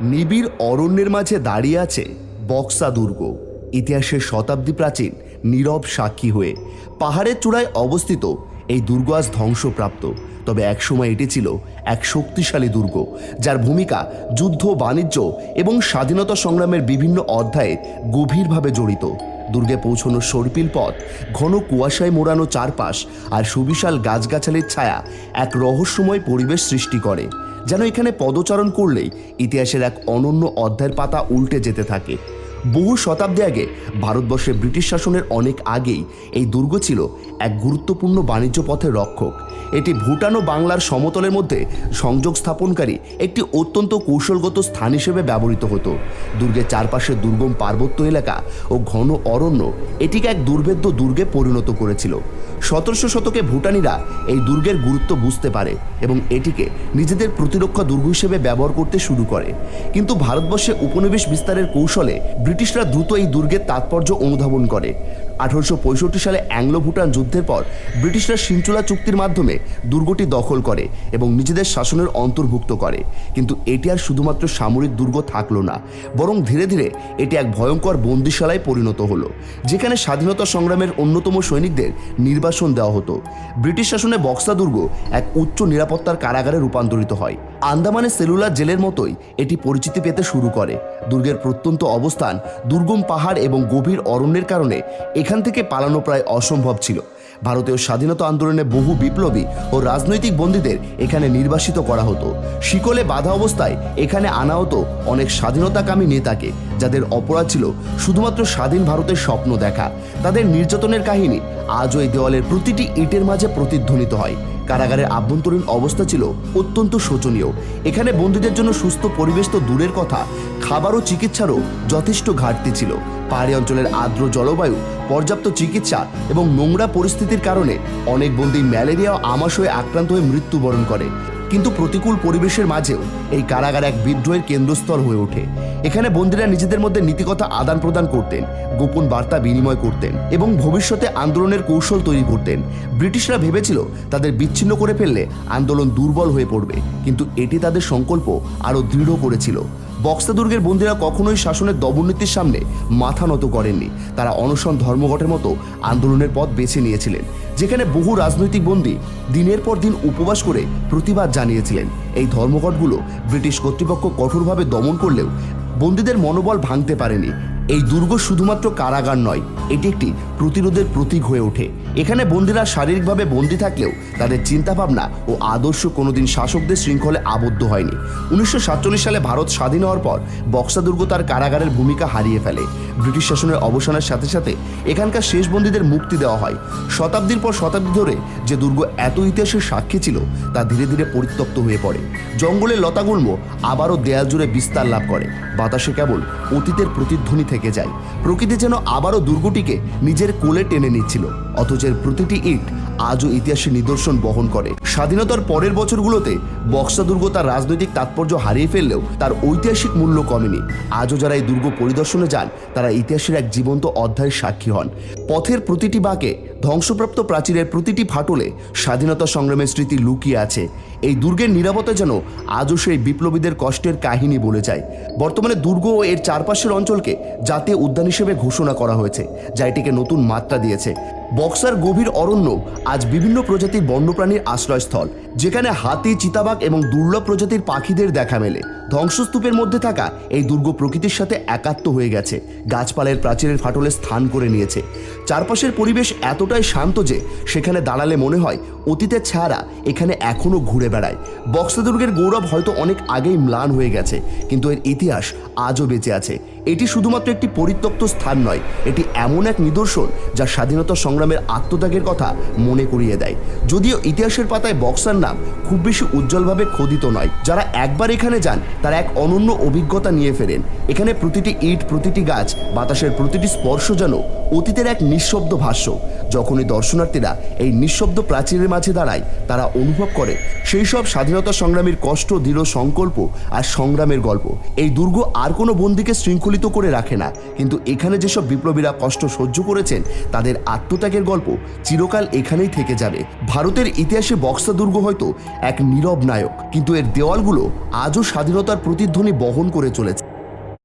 নিবিড় অরণ্যের মাঝে দাঁড়িয়ে আছে বক্সা দুর্গ। ইতিহাসের শতাব্দী প্রাচীন নীরব সাক্ষী হয়ে পাহাড়ের চূড়ায় অবস্থিত এই দুর্গ আজ ধ্বংসপ্রাপ্ত। তবে একসময় এটি ছিল এক শক্তিশালী দুর্গ, যার ভূমিকা যুদ্ধ, বাণিজ্য এবং স্বাধীনতা সংগ্রামের বিভিন্ন অধ্যায়ে গভীরভাবে জড়িত। দুর্গে পৌঁছানোর সর্পিল পথ, ঘন কুয়াশায় মোড়ানো চারপাশ আর সুবিশাল গাছগাছালির ছায়া এক রহস্যময় পরিবেশ সৃষ্টি করে, যেন এখানে পদচারণ করলেই ইতিহাসের এক অনন্য অধ্যায়ের পাতা উল্টে যেতে থাকে। বহু শতাব্দী আগে ভারতবর্ষে ব্রিটিশ শাসনের অনেক আগেই এই দুর্গ ছিল এক গুরুত্বপূর্ণ বাণিজ্য পথের রক্ষক। এটি ভুটান ও বাংলার সমতলের মধ্যে সংযোগ স্থাপনকারী একটি অত্যন্ত কৌশলগত স্থান হিসেবে ব্যবহৃত হতো। দুর্গের চারপাশে দুর্গম পার্বত্য এলাকা ও ঘন অরণ্য এটিকে এক দুর্ভেদ্য দুর্গে পরিণত করেছিল। সতেরোশো শতকে ভুটানিরা এই দুর্গের গুরুত্ব বুঝতে পারে এবং এটিকে নিজেদের প্রতিরক্ষা দুর্গ হিসেবে ব্যবহার করতে শুরু করে। কিন্তু ভারতবর্ষে উপনিবেশ বিস্তারের কৌশলে ব্রিটিশরা দ্রুত এই দুর্গের তাৎপর্য অনুধাবন করে। আঠারোশো পঁয়ষট্টি সালে অ্যাংলো ভুটান যুদ্ধের পর ব্রিটিশরা সিঞ্চুলা চুক্তির মাধ্যমে দুর্গটি দখল করে এবং নিজেদের শাসনের অন্তর্ভুক্ত করে। কিন্তু এটি আর শুধুমাত্র সামরিক দুর্গ থাকল না, বরং ধীরে ধীরে এটি এক ভয়ঙ্কর বন্দিশালায় পরিণত হলো, যেখানে স্বাধীনতা সংগ্রামের অন্যতম সৈনিকদের নির্বাসন দেওয়া হতো। ব্রিটিশ শাসনে বক্সা দুর্গ এক উচ্চ নিরাপত্তার কারাগারে রূপান্তরিত হয়। আন্দামানের সেলুলার জেলের মতোই এটি পরিচিতি পেতে শুরু করে। দুর্গের প্রত্যন্ত অবস্থান দুর্গম পাহাড় এবং গভীর অরণ্যের কারণে এখান থেকে পালানো প্রায় অসম্ভব ছিল। ভারতীয় স্বাধীনতা আন্দোলনে বহু বিপ্লবী ও রাজনৈতিক বন্দীদের এখানে নির্বাসিত করা হতো। শিকলে বাধা অবস্থায় এখানে আনা হতো অনেক স্বাধীনতাকামী নেতাকে, যাদের অপরাধ ছিল শুধুমাত্র স্বাধীন ভারতের স্বপ্ন দেখা। তাদের নির্যাতনের কাহিনী আজও এই দেওয়ালের প্রতিটি ইটের মাঝে প্রতিধ্বনিত হয়। কারাগারের আভ্যন্তরীণ অবস্থা ছিল অত্যন্ত শোচনীয়। এখানে বন্দীদের জন্য সুস্থ পরিবেশ তো দূরের কথা, খাবার ও চিকিৎসারও যথেষ্ট ঘাটতি ছিল। পাহাড়ি অঞ্চলের আর্দ্র জলবায়ু, পর্যাপ্ত চিকিৎসা এবং নোংরা পরিস্থিতির কারণে অনেক বন্দী ম্যালেরিয়া ও আমাশয়ে আক্রান্ত হয়ে মৃত্যুবরণ করে। কিন্তু প্রতিকূল পরিবেশের মাঝেও এই কারাগার এক বিদ্রোহের কেন্দ্রস্থল হয়ে ওঠে। এখানে বন্দীরা নিজেদের মধ্যে নীতিকথা আদান প্রদান করতেন, গোপন বার্তা বিনিময় করতেন এবং ভবিষ্যতে আন্দোলনের কৌশল তৈরি করতেন। ব্রিটিশরা ভেবেছিল তাদের বিচ্ছিন্ন করে ফেললে আন্দোলন দুর্বল হয়ে পড়বে, কিন্তু এটি তাদের সংকল্প আরও দৃঢ় করেছিল। বক্সা দুর্গের বন্দীরা কখনোই শাসনের দমননীতির সামনে মাথা নত করেননি। তারা অনশন ধর্মঘটের মতো আন্দোলনের পথ বেছে নিয়েছিলেন, যেখানে বহু রাজনৈতিক বন্দী দিনের পর দিন উপবাস করে প্রতিবাদ জানিয়েছিলেন। এই ধর্মঘটগুলো ব্রিটিশ কর্তৃপক্ষ কঠোরভাবে দমন করলেও বন্দীদের মনোবল ভাঙতে পারেনি। এই দুর্গ শুধুমাত্র কারাগার নয়, এটি একটি প্রতিরোধের প্রতীক হয়ে ওঠে। এখানে বন্দীরা শারীরিকভাবে বন্দী থাকলেও তাদের চিন্তাভাবনা ও আদর্শ কোনোদিন শাসকদের শৃঙ্খলে আবদ্ধ হয়নি। উনিশশো সাতচল্লিশ সালে ভারত স্বাধীন হওয়ার পর বক্সা দুর্গ তার কারাগারের ভূমিকা হারিয়ে ফেলে। ব্রিটিশ শাসনের অবসানের সাথে সাথে এখানকার শেষ বন্দীদের মুক্তি দেওয়া হয়। শতাব্দীর পর শতাব্দী ধরে যে দুর্গ এত ইতিহাসের সাক্ষী ছিল, তা ধীরে ধীরে পরিত্যক্ত হয়ে পড়ে। জঙ্গলের লতাগুল্ম আবারও দেয়াল জুড়ে বিস্তার লাভ করে। বাতাসে কেবল অতীতের প্রতিধ্বনি থেকে যায়। প্রকৃতি যেন আবারও দুর্গটিকে নিজের কোলে টেনে নিচ্ছিল, অথচ এর প্রতিটি ইট আজও ইতিহাসের নিদর্শন বহন করে। স্বাধীনতার পরের বছরগুলোতে বক্সা দুর্গ তার রাজনৈতিক তাৎপর্য হারিয়ে ফেললেও তার ঐতিহাসিক মূল্য কমেনি। আজও যারা এই দুর্গ পরিদর্শনে যান, তারা ইতিহাসের এক জীবন্ত অধ্যায়ের সাক্ষী হন। পথের প্রতিটি বাঁকে ধ্বংসপ্রাপ্ত প্রাচীরের প্রতিটি ফাটলে স্বাধীনতা সংগ্রামের স্মৃতি লুকিয়ে আছে। এই দুর্গের নিরাপত্তা যেন আজও সেই বিপ্লবীদের কষ্টের কাহিনী বলে যায়। বর্তমানে দুর্গ ও এর চারপাশের অঞ্চলকে জাতীয় উদ্যান হিসেবে ঘোষণা করা হয়েছে, যা এটিকে নতুন মাত্রা দিয়েছে। বক্সার গভীর অরণ্য আজ বিভিন্ন প্রজাতির বন্যপ্রাণীর আশ্রয়স্থল, যেখানে হাতি, চিতাবাঘ এবং দুর্লভ প্রজাতির পাখিদের দেখা মেলে। ধ্বংসস্তূপের মধ্যে থাকা এই দুর্গ প্রকৃতির সাথে একাত্ম হয়ে গেছে। গাছপালের প্রাচীরের ফাটলে স্থান করে নিয়েছে। চারপাশের পরিবেশ এতটাই শান্ত যে সেখানে দাঁড়ালে মনে হয় অতীতের ছায়ারা এখানে এখনও ঘুরে বেড়ায়। বক্সা দুর্গের গৌরব হয়তো অনেক আগেই ম্লান হয়ে গেছে, কিন্তু এর ইতিহাস আজও বেঁচে আছে। এটি শুধুমাত্র একটি পরিত্যক্ত স্থান নয়, এটি এমন এক নিদর্শন যা স্বাধীনতা সংগ্রামের আত্মত্যাগের কথা মনে করিয়ে দেয়। যদিও ইতিহাসের পাতায় বক্সার নাম খুব বেশি উজ্জ্বলভাবে খোদিত নয়, যারা একবার এখানে যান, তারা এক অনন্য অভিজ্ঞতা নিয়ে ফেরেন। এখানে প্রতিটি ইট, প্রতিটি গাছ, বাতাসের প্রতিটি স্পর্শ যেন অতীতের এক নিঃশব্দ ভাষ্য। যখনই দর্শনার্থীরা এই নিঃশব্দ প্রাচীরের মাঝে দাঁড়ায়, তারা অনুভব করে সেই সব স্বাধীনতা সংগ্রামীর কষ্ট, দৃঢ় সংকল্প আর সংগ্রামের গল্প। এই দুর্গ আর কোনো বন্দীকে শৃঙ্খলিত প্রতিফলিত করে রাখে না। কিন্তু এখানে যেসব বিপ্লবীরা কষ্ট সহ্য করেছেন, তাদের আত্মত্যাগের গল্প চিরকাল এখানেই থেকে যাবে। ভারতের ইতিহাসে বক্সা দুর্গ হয়তো এক নীরব নায়ক, কিন্তু এর দেওয়ালগুলো আজও স্বাধীনতার প্রতিধ্বনি বহন করে চলেছে।